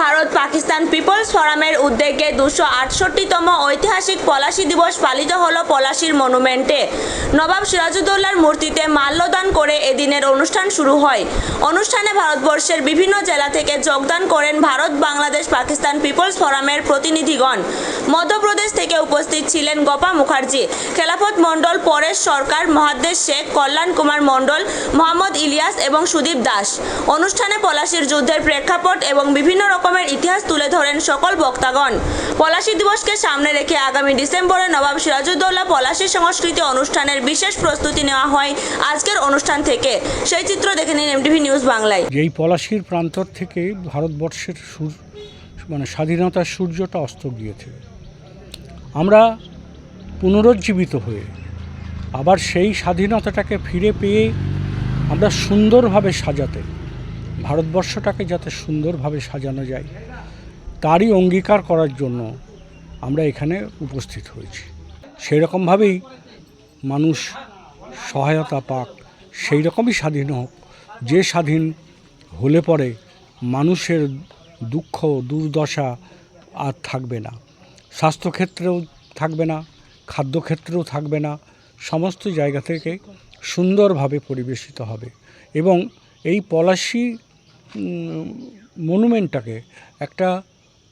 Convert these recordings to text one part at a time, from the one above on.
Bharat Pakistan people's ফোরামের উদ্যোগে দুশো আটষট্টিতম ঐতিহাসিক পলাশী দিবস পালিত হল পলাশীর মনুমেন্টে। নবাব সিরাজউদ্দৌলার মূর্তিতে মাল্যদান করে এদিনের অনুষ্ঠান শুরু হয়। অনুষ্ঠানে ভারতবর্ষের বিভিন্ন জেলা থেকে যোগদান করেন ভারত, বাংলাদেশ, পাকিস্তান পিপলস ফোরামের প্রতিনিধিগণ। মধ্যপ্রদেশ থেকে উপস্থিত ছিলেন গোপা মুখার্জি খেলাফত মণ্ডল পরেশ সরকার মহাদ্দেশ শেখ, কল্যাণ কুমার মণ্ডল, মোহাম্মদ ইলিয়াস এবং সুদীপ দাস। অনুষ্ঠানে পলাশির যুদ্ধের প্রেক্ষাপট এবং বিভিন্ন রকমের ইতিহাস তুলে ধরেন সকল বক্তাগণ। পলাশী দিবসকে সামনে রেখে আগামী ডিসেম্বরে নবাব সিরাজউদ্দৌলা পলাশী সংস্কৃতি অনুষ্ঠানের বিশেষ প্রস্তুতি নেওয়া হয় আজকের অনুষ্ঠান থেকে। সেই চিত্র দেখে নিন এমটিভি নিউজ বাংলায়। যেই পলাশির প্রান্তর থেকে ভারতবর্ষের সূর মানে স্বাধীনতার সূর্যটা অস্ত গিয়েছে। আমরা পুনরুজ্জীবিত হয়ে আবার সেই স্বাধীনতাটাকে ফিরে পেয়ে আমরা সুন্দরভাবে সাজাতে ভারতবর্ষটাকে যাতে সুন্দরভাবে সাজানো যায়, তারই অঙ্গীকার করার জন্য আমরা এখানে উপস্থিত হয়েছি। সেই রকমভাবেই মানুষ সহায়তা পাক সেই রকমই স্বাধীন হোক। যে স্বাধীন হলে পরে মানুষের দুঃখ, দুর্দশা আর থাকবে না। স্বাস্থ্যক্ষেত্রেও থাকবে না, খাদ্যক্ষেত্রেও থাকবে না। সমস্ত জায়গা থেকে সুন্দরভাবে পরিবেশিত হবে এবং এই পলাশি মনুমেন্টটাকে একটা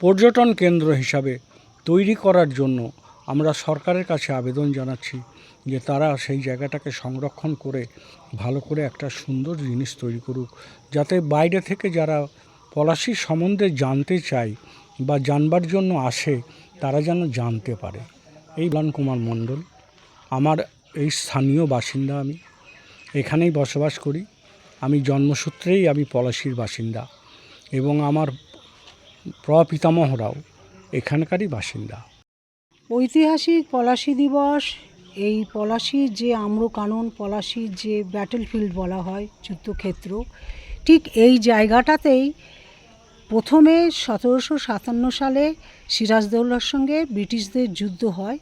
পর্যটন কেন্দ্র হিসাবে তৈরি করার জন্য আমরা সরকারের কাছে আবেদন জানাচ্ছি যে তারা সেই জায়গাটাকে সংরক্ষণ করে ভালো করে একটা সুন্দর জিনিস তৈরি করুক। যাতে বাইরে থেকে যারা পলাশির সম্বন্ধে জানতে চায় বা জানবার জন্য আসে, তারা যেন জানতে পারে। এই লান কুমার মণ্ডল, আমার এই স্থানীয় বাসিন্দা আমি। এখানেই বসবাস করি। আমি জন্মসূত্রেই আমি পলাশির বাসিন্দা এবং আমার প্রপিতামহরাও এখানকারই বাসিন্দা। ঐতিহাসিক পলাশী দিবস, এই পলাশির যে আম্রকানন পলাশির যে ব্যাটেল ফিল্ড বলা হয় যুদ্ধক্ষেত্র, ঠিক এই জায়গাটাতেই প্রথমে সতেরোশো সাতান্ন সালে সিরাজদৌল্লার সঙ্গে ব্রিটিশদের যুদ্ধ হয়,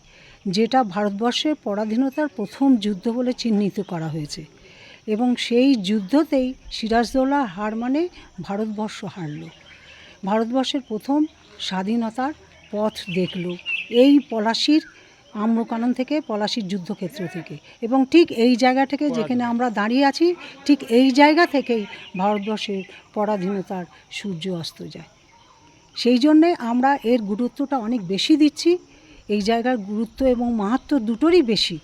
যেটা ভারতবর্ষের পরাধীনতার প্রথম যুদ্ধ বলে চিহ্নিত করা হয়েছে। এবং সেই যুদ্ধতেই সিরাজদৌল্লা হার মানে ভারতবর্ষ হারল। ভারতবর্ষের প্রথম স্বাধীনতার পথ দেখল এই পলাশির আম্রকানন থেকে পলাশির যুদ্ধক্ষেত্র থেকে। এবং ঠিক এই জায়গা থেকে যেখানে আমরা দাঁড়িয়ে আছি ঠিক এই জায়গা থেকেই ভারতবর্ষের পরাধীনতার সূর্য অস্ত যায়। সেই জন্যে আমরা এর গুরুত্বটা অনেক বেশি দিচ্ছি। এই জায়গার গুরুত্ব এবং মাহাত্ম দুটোরই বেশি।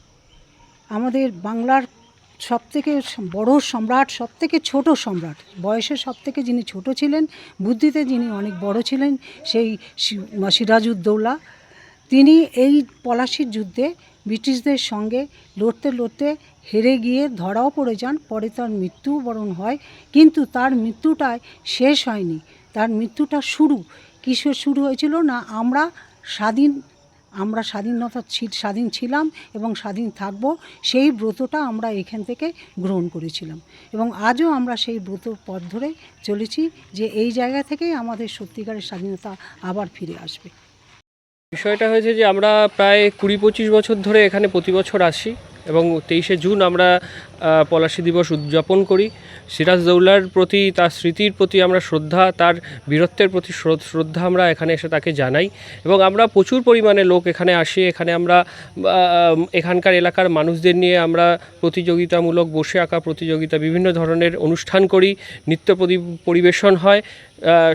আমাদের বাংলার সবথেকে বড় সম্রাট, সবথেকে ছোট সম্রাট। বয়সে সবথেকে যিনি ছোট ছিলেন, বুদ্ধিতে যিনি অনেক বড় ছিলেন, সেই সিরাজউদ্দৌলা তিনি এই পলাশির যুদ্ধে ব্রিটিশদের সঙ্গে লড়তে লড়তে হেরে গিয়ে ধরাও পড়ে যান, পরে তার মৃত্যু বরণ হয়। কিন্তু তার মৃত্যুটায় শেষ হয়নি। তার মৃত্যুটা শুরু। কিসের শুরু হয়েছিল না, আমরা স্বাধীন আমরা স্বাধীনতা স্বাধীন ছিলাম এবং স্বাধীন থাকব, সেই ব্রতটা আমরা এখান থেকে গ্রহণ করেছিলাম। এবং আজও আমরা সেই ব্রত পথ ধরে চলেছি যে এই জায়গা থেকেই আমাদের সত্যিকারের স্বাধীনতা আবার ফিরে আসবে। বিষয়টা হয়েছে যে আমরা প্রায় কুড়ি পঁচিশ বছর ধরে এখানে প্রতি বছর আসি। এবং তেইশে জুন আমরা পলাশী দিবস উদযাপন করি। সিরাজদৌল্লার প্রতি, তার স্মৃতির প্রতি আমরা শ্রদ্ধা, তার বীরত্বের প্রতি শ্রদ্ধা আমরা এখানে এসে তাকে জানাই। এবং আমরা প্রচুর পরিমাণে লোক এখানে আসি, এখানে আমরা এখানকার এলাকার মানুষদের নিয়ে আমরা প্রতিযোগিতামূলক বসে আঁকা প্রতিযোগিতা, বিভিন্ন ধরনের অনুষ্ঠান করি, নৃত্য পরি- পরিবেশন হয়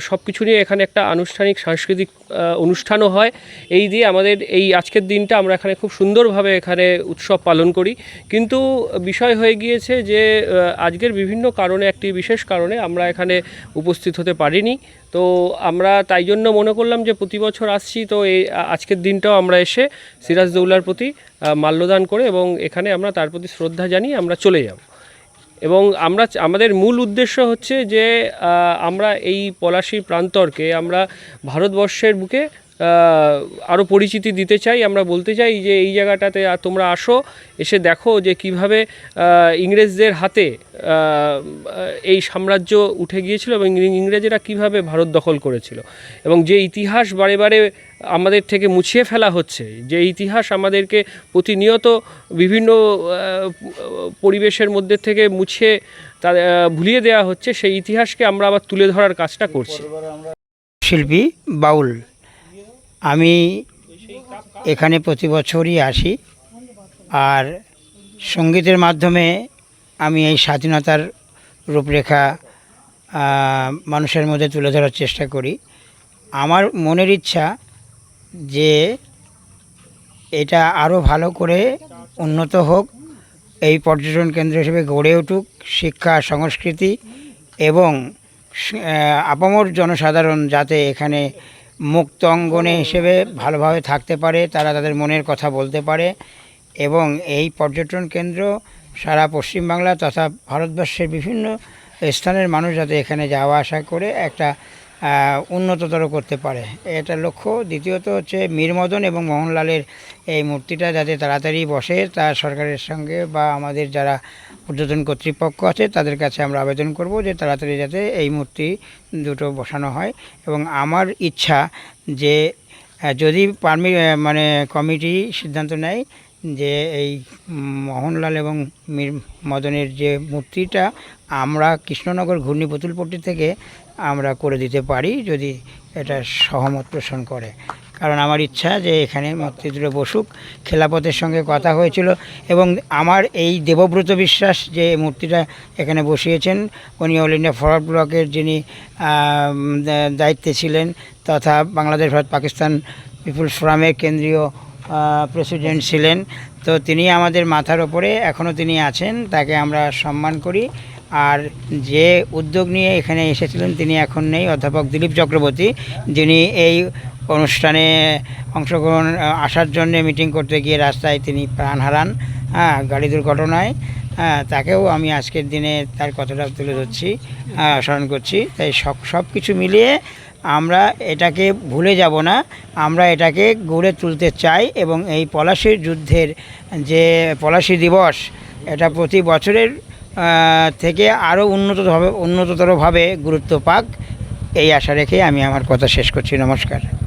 সব কিছু নিয়ে এখানে একটা আনুষ্ঠানিক সাংস্কৃতিক অনুষ্ঠানও হয়। এই দিয়ে আমাদের এই আজকের দিনটা আমরা এখানে খুব সুন্দরভাবে এখানে উৎসব পালন করি। কিন্তু বিষয় হয়ে গিয়েছে যে আজকের বিভিন্ন কারণে, একটি বিশেষ কারণে আমরা এখানে উপস্থিত হতে পারিনি। তো আমরা তাই জন্য মনে করলাম যে, প্রতি বছর আসছি। তো এই আজকের দিনটাও আমরা এসে সিরাজদৌল্লার প্রতি মাল্যদান করে এবং এখানে আমরা তার প্রতি শ্রদ্ধা জানিয়ে আমরা চলে যাব। এবং আমরা আমাদের মূল উদ্দেশ্য হচ্ছে যে আমরা এই পলাশী প্রান্তরকে আমরা ভারতবর্ষের বুকে আরও পরিচিতি দিতে চাই, আমরা বলতে চাই যে এই জায়গাটাতে তোমরা আসো, এসে দেখো যে কীভাবে ইংরেজদের হাতে এই সাম্রাজ্য উঠে গিয়েছিল এবং ইংরেজেরা কীভাবে ভারত দখল করেছিল। এবং যে ইতিহাস বারে বারে আমাদের থেকে মুছিয়ে ফেলা হচ্ছে, যে ইতিহাস আমাদেরকে প্রতিনিয়ত বিভিন্ন পরিবেশের মধ্যে থেকে মুছিয়ে তা ভুলিয়ে দেওয়া হচ্ছে, সেই ইতিহাসকে আমরা আবার তুলে ধরার কাজটা করছি। শিল্পী বাউল আমি এখানে প্রতি বছরই আসি। আর সঙ্গীতের মাধ্যমে আমি এই স্বাধীনতার রূপরেখা মানুষের মধ্যে তুলে ধরার চেষ্টা করি। আমার মনের ইচ্ছা যে এটা আরও ভালো করে উন্নত হোক, এই পর্যটন কেন্দ্র হিসেবে গড়ে উঠুক, শিক্ষা, সংস্কৃতি এবং আপামর জনসাধারণ যাতে এখানে মুক্ত অঙ্গনে হিসেবে ভালোভাবে থাকতে পারে, তারা তাদের মনের কথা বলতে পারে এবং এই পর্যটন কেন্দ্র সারা পশ্চিমবাংলা তথা ভারতবর্ষের বিভিন্ন স্থানের মানুষ যাতে এখানে যাওয়া আসা করে একটা উন্নততর করতে পারে। এটা লক্ষ্য। দ্বিতীয়ত হচ্ছে মীরমদন এবং মোহনলালের এই মূর্তিটা যাতে তাড়াতাড়ি বসে, তা সরকারের সঙ্গে বা আমাদের যারা পর্যটন কর্তৃপক্ষ আছে, তাদের কাছে আমরা আবেদন করব যে তাড়াতাড়ি যাতে এই মূর্তি দুটো বসানো হয়। এবং আমার ইচ্ছা যে যদি পারমি মানে কমিটি সিদ্ধান্ত নেয় যে এই মোহনলাল এবং মীর মদনের যে মূর্তিটা আমরা কৃষ্ণনগর ঘূর্ণি পুতুলপট্টি থেকে আমরা করে দিতে পারি যদি এটা সহমত পোষণ করে। কারণ আমার ইচ্ছা যে এখানে মূর্তিগুলো বসুক, খেলাপথের সঙ্গে কথা হয়েছিল এবং আমার এই দেবব্রত বিশ্বাস যে মূর্তিটা এখানে বসিয়েছেন, উনি অল ইন্ডিয়া ফরওয়ার্ড ব্লকের যিনি দায়িত্বে ছিলেন তথা বাংলাদেশ, ভারত, পাকিস্তান পিপুলস ফোরামের কেন্দ্রীয় প্রেসিডেন্ট ছিলেন। তো তিনি আমাদের মাথার ওপরে এখনও তিনি আছেন, তাকে আমরা সম্মান করি। আর যে উদ্যোগ নিয়ে এখানে এসেছিলেন, তিনি এখন নেই, অধ্যাপক দিলীপ চক্রবর্তী। যিনি এই অনুষ্ঠানে অংশগ্রহণ আসার জন্য মিটিং করতে গিয়ে রাস্তায় তিনি প্রাণ হারান হ্যাঁ গাড়ি দুর্ঘটনায়। হ্যাঁ তাকেও আমি আজকের দিনে তার কথাটা তুলে ধরছি স্মরণ করছি। তাই সব সব কিছু মিলিয়ে আমরা এটাকে ভুলে যাব না। আমরা এটাকে গড়ে তুলতে চাই এবং এই পলাশির যুদ্ধের যে পলাশি দিবস, এটা প্রতি বছরের থেকে আরও উন্নতভাবে উন্নততরভাবে গুরুত্ব পাক। এই আশা রেখে আমি আমার কথা শেষ করছি। নমস্কার।